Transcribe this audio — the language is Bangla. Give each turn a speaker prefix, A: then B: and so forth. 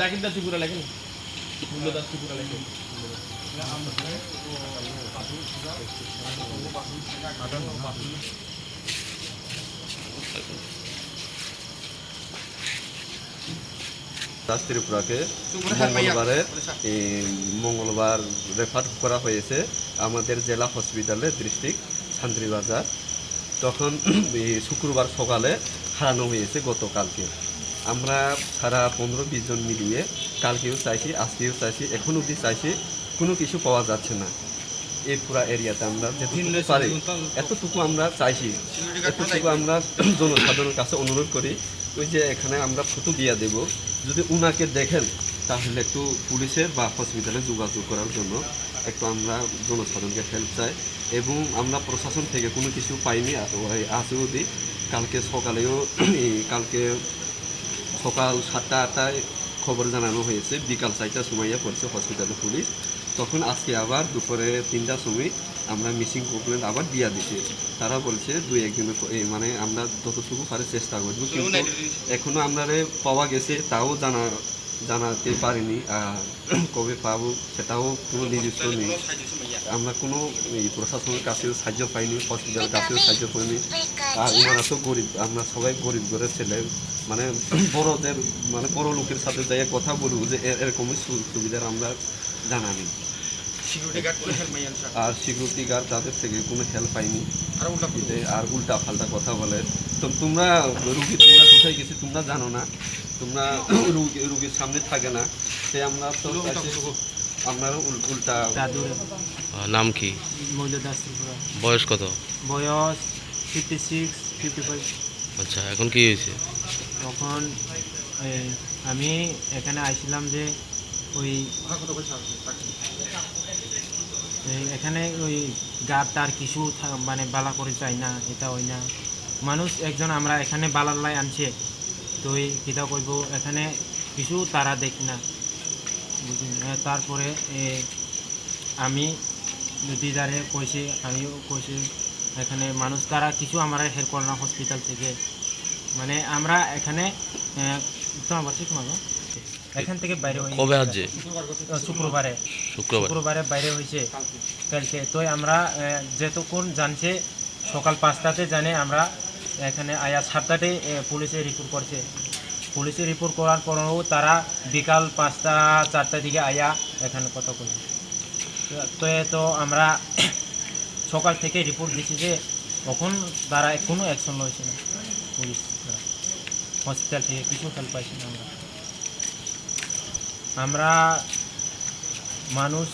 A: জাকির দাস ত্রিপুরা লেখেন মূল্য দাস ত্রিপুরা লেখেন
B: দাস ত্রিপুরাকে মঙ্গলবারে মঙ্গলবার রেফার করা হয়েছে আমাদের জেলা হসপিটালে ডিস্ট্রিক্ট শান্তিবাজার। তখন শুক্রবার সকালে হারানো হয়েছে গতকালকে। আমরা সারা পনেরো বিশ জন মিলিয়ে কালকেও চাইছি আজকেও চাইছি এখন অবধি চাইছি কোনো কিছু পাওয়া যাচ্ছে না। এই পুরা এরিয়াতে আমরা যেটুকু পারি এতটুকু আমরা চাইছি এতটুকু আমরা জনসাধারণের কাছে অনুরোধ করি ওই যে এখানে আমরা ফটো দিয়ে দেব যদি উনাকে দেখেন তাহলে একটু পুলিশের বা হসপিটালে যোগাযোগ করার জন্য একটু আমরা জনসাধারণকে হেল্প চাই এবং আমরা প্রশাসন থেকে কোনো কিছু পাইনি আছে অবধি কালকে সকালেও কালকে সকাল সাতটা আটটায় খবর জানানো হয়েছে। বিকাল চারটার সময় পড়ছে হসপিটালে পুলিশ। তখন আজকে আবার দুপুরে তিনটার সময় আমরা মিসিং কমপ্লেন আবার দিয়া দিছি তারা বলছে দুই একদিনের মানে আমরা যতটুকু পারে চেষ্টা করব। কিন্তু এখনও আমরা পাওয়া গেছে তাও জানা জানাতে পারিনি, আর কবে পাবো সেটাও কোনো নির্দিষ্ট নেই। আমরা কোনো প্রশাসনের কাছেও সাহায্য পাইনি হসপিটালের কাছেও সাহায্য পাইনি আর ওনারা তো গরিব, আমরা সবাই গরিব ঘরের ছেলে। মানে বড়দের মানে বড় লোকের সাথে যাই কথা বলব যে এরকমই সুবিধার আমরা জানা নেই। আর সিকিউরিটি গার্ড তাদের থেকে কোনো হেল্প পাইনি
C: আর উল্টা
B: এতে আর উল্টা ফাল্টা কথা বলে। তো তোমরা রুগী তোমরা কোথায় গেছি তোমরা জানো না। তোমরা রুগী রুগীর সামনে থাকে না। সে আমরা তো আপনারা উল- উল্টা
D: দাদুর।
E: নাম কি? বয়স কত?
D: বয়স ফিফটি সিক্স ফিফটি ফাইভ
E: আচ্ছা এখন কি হয়েছে?
D: তখন আমি এখানে আইছিলাম যে ওই এখানে ওই গার তার কিছু মানে বালা করে চাই না, এটা হয় না। মানুষ একজন আমরা এখানে বালার লাই আনছে, তো ওই কিতা করব এখানে কিছু তারা দেখি না। তারপরে আমি দিদারে কইছে, আমিও কইছি, এখানে মানুষ তারা কিছু আমরা হেল্প করে না হসপিটাল থেকে। মানে আমরা এখানে তোমার বাচ্চা তোমার? এখান থেকে বাইরে হয়ে
E: কবে আসছে
D: শুক্রবারে।
E: শুক্রবার।
D: শুক্রবারে বাইরে হয়েছে কালকে। তো আমরা যেতক্ষণ জানছে সকাল পাঁচটাতে জানে আমরা এখানে আয়া সাতটাতে পুলিশে রিপোর্ট করছে। পুলিশে রিপোর্ট করার পরেও তারা বিকাল পাঁচটা চারটার দিকে আয়া এখানে কথা কই তো তো আমরা সকাল থেকে রিপোর্ট দিছি যে তখন তারা কোনো অ্যাকশন লইছে না। পুলিশ হসপিটাল থেকে কিছু হেল্প পাইছি না আমরা। আমরা মানুষ